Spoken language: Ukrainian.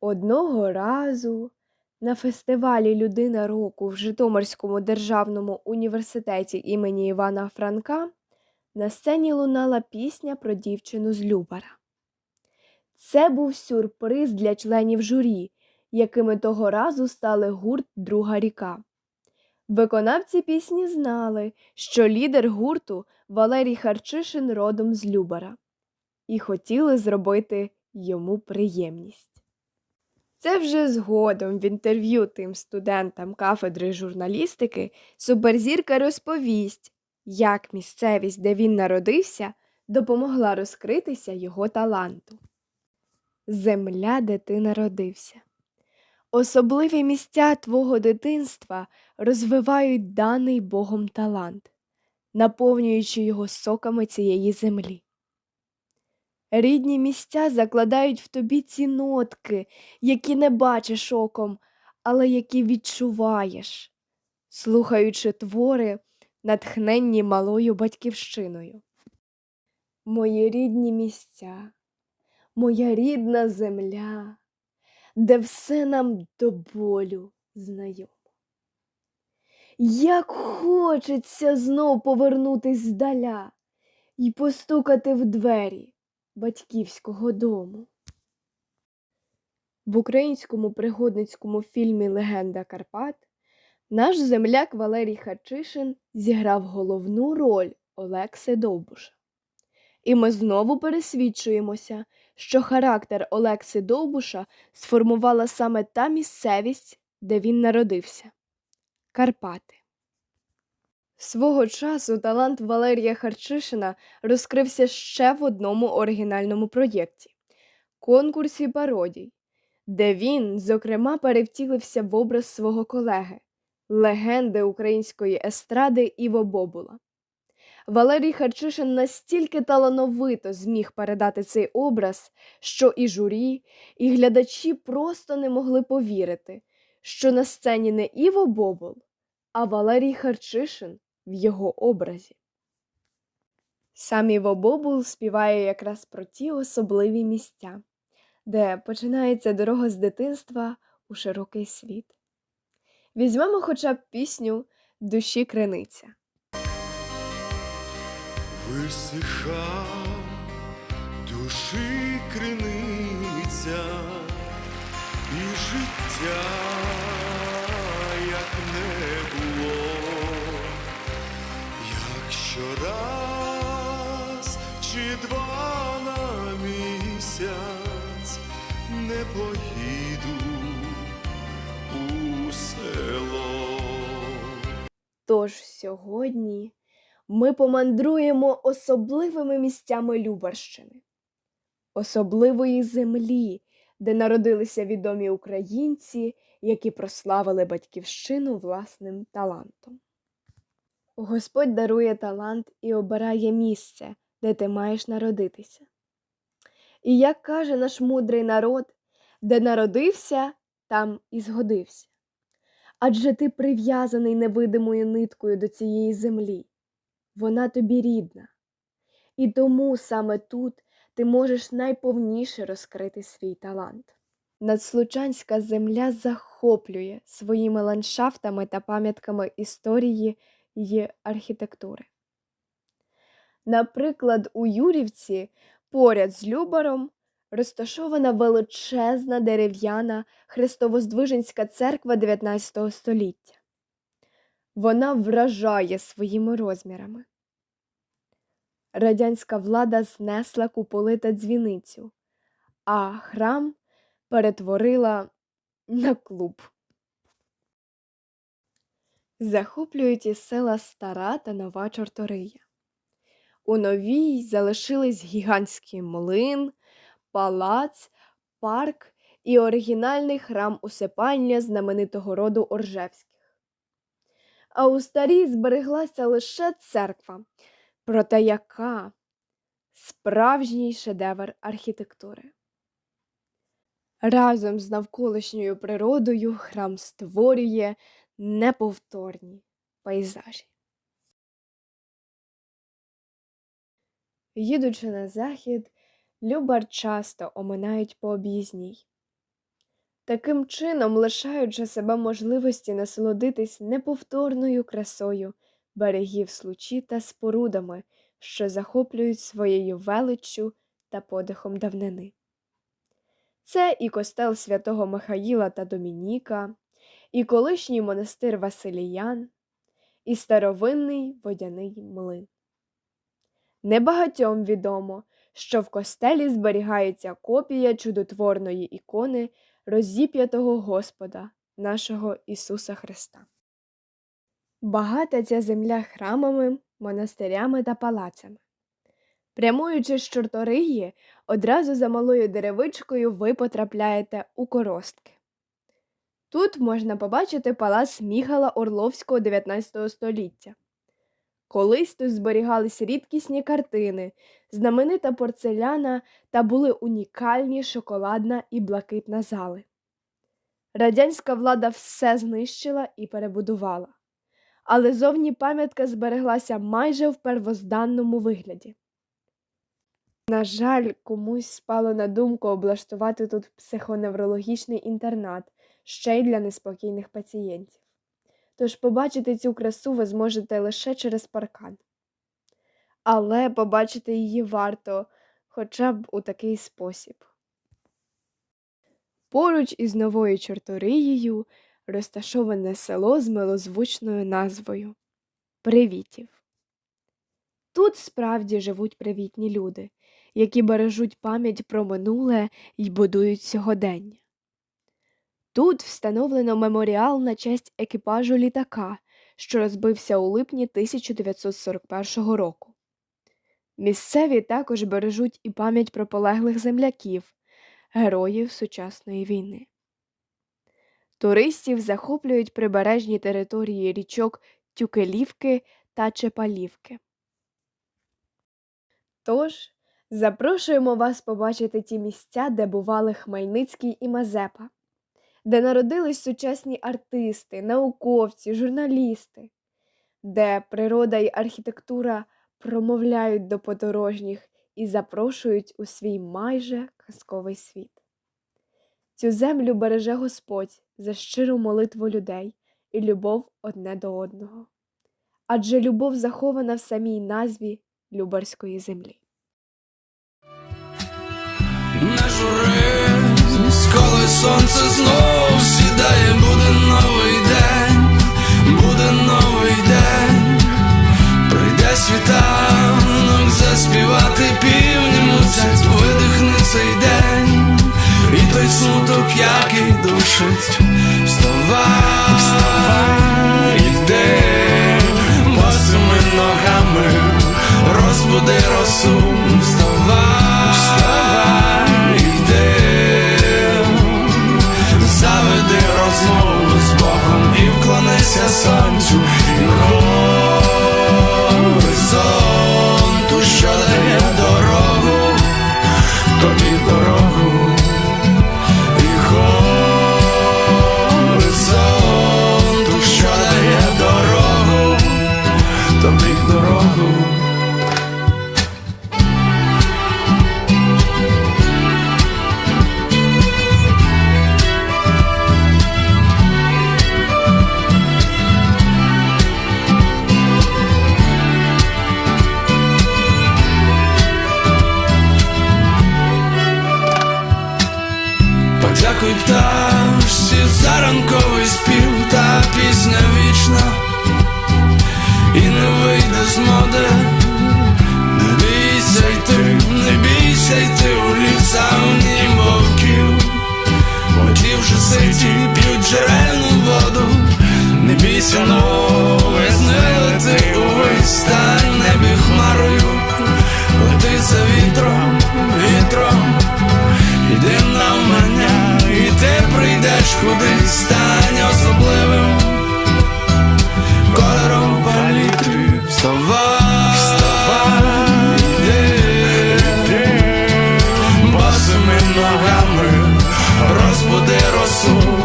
Одного разу на фестивалі Людина року в Житомирському державному університеті імені Івана Франка на сцені лунала пісня про дівчину з Любара. Це був сюрприз для членів журі, якими того разу стали гурт Друга ріка. Виконавці пісні знали, що лідер гурту Валерій Харчишин родом з Любара, і хотіли зробити йому приємність. Це вже згодом в інтерв'ю тим студентам кафедри журналістики суперзірка розповість, як місцевість, де він народився, допомогла розкритися його таланту. Земля, де ти народився. Особливі місця твого дитинства розвивають даний Богом талант, наповнюючи його соками цієї землі. Рідні місця закладають в тобі ці нотки, які не бачиш оком, але які відчуваєш, слухаючи твори, натхненні малою батьківщиною. Мої рідні місця, моя рідна земля, де все нам до болю знайомо. Як хочеться знов повернутись здаля і постукати в двері батьківського дому. В українському пригодницькому фільмі Легенда Карпат наш земляк Валерій Харчишин зіграв головну роль Олекси Довбуша. І ми знову пересвідчуємося, що характер Олекси Довбуша сформувала саме та місцевість, де він народився Карпати. Свого часу талант Валерія Харчишина розкрився ще в одному оригінальному проєкті конкурсі пародій, де він, зокрема, перевтілився в образ свого колеги, легенди української естради Іво Бобула. Валерій Харчишин настільки талановито зміг передати цей образ, що і журі, і глядачі просто не могли повірити, що на сцені не Іво Бобул, а Валерій Харчишин в його образі. Сам Іво Бобул співає якраз про ті особливі місця, де починається дорога з дитинства у широкий світ. Візьмемо хоча б пісню Душі криниця. Висиха душі криниця і життя, як не якщо раз чи два на місяць не поїду у село. Тож сьогодні ми помандруємо особливими місцями Любарщини, особливої землі, де народилися відомі українці, які прославили батьківщину власним талантом. Господь дарує талант і обирає місце, де ти маєш народитися. І як каже наш мудрий народ, де народився, там і згодився. Адже ти прив'язаний невидимою ниткою до цієї землі вона тобі рідна. І тому саме тут ти можеш найповніше розкрити свій талант. Надслучанська земля захоплює своїми ландшафтами та пам'ятками історії й архітектури. Наприклад, у Юрівці поряд з Любаром розташована величезна дерев'яна Христовоздвиженська церква 19 століття. Вона вражає своїми розмірами. Радянська влада знесла куполи та дзвіницю, а храм перетворила на клуб. Захоплюють і села Стара та Нова Чортория. У новій залишились гігантський млин, палац, парк і оригінальний храм усипання знаменитого роду Оржевських. А у старій збереглася лише церква, проте яка справжній шедевр архітектури. Разом з навколишньою природою храм створює неповторні пейзажі. Їдучи на захід, Любар часто оминають по об'їзній. таким чином лишаючи себе можливості насолодитись неповторною красою берегів случі та спорудами, що захоплюють своєю величчю та подихом давнини. Це і костел святого Михаїла та Домініка, і колишній монастир Василіян, і старовинний водяний млин. Небагатьом відомо, що в костелі зберігається копія чудотворної ікони розіп'ятого Господа, нашого Ісуса Христа. Багата ця земля храмами, монастирями та палацями. Прямуючи з Чорториї, одразу за малою деревичкою ви потрапляєте у Коростки. Тут можна побачити палац Міхала Орловського 19 століття. Колись тут зберігались рідкісні картини, знаменита порцеляна та були унікальні шоколадна і блакитна зали. Радянська влада все знищила і перебудувала, але зовні пам'ятка збереглася майже в первозданному вигляді. На жаль, комусь спало на думку облаштувати тут психоневрологічний інтернат ще й для неспокійних пацієнтів. Тож побачити цю красу ви зможете лише через паркан. Але побачити її варто хоча б у такий спосіб. Поруч із новою Чорториєю розташоване село з милозвучною назвою Привітів. Тут справді живуть привітні люди, які бережуть пам'ять про минуле і будують сьогодення. Тут встановлено меморіал на честь екіпажу літака, що розбився у липні 1941 року. Місцеві також бережуть і пам'ять про полеглих земляків, героїв сучасної війни. Туристів захоплюють прибережні території річок Тюкелівки та Чепалівки. Тож, запрошуємо вас побачити ті місця, де бували Хмельницький і Мазепа, де народились сучасні артисти, науковці, журналісти, де природа і архітектура промовляють до подорожніх і запрошують у свій майже казковий світ. Цю землю береже Господь за щиру молитву людей і любов одне до одного. Адже любов захована в самій назві Любарської землі. Не журись, коли сонце знов смуток, який душить, вставай, вставай, іди, босими ногами, розбуди росу, вставай, вставай, іди, заведи розмову з Богом і вклонися сонцю Кудись стань особливим. Кольором політи, Вставай, вставай, босими ногами розбуди росу.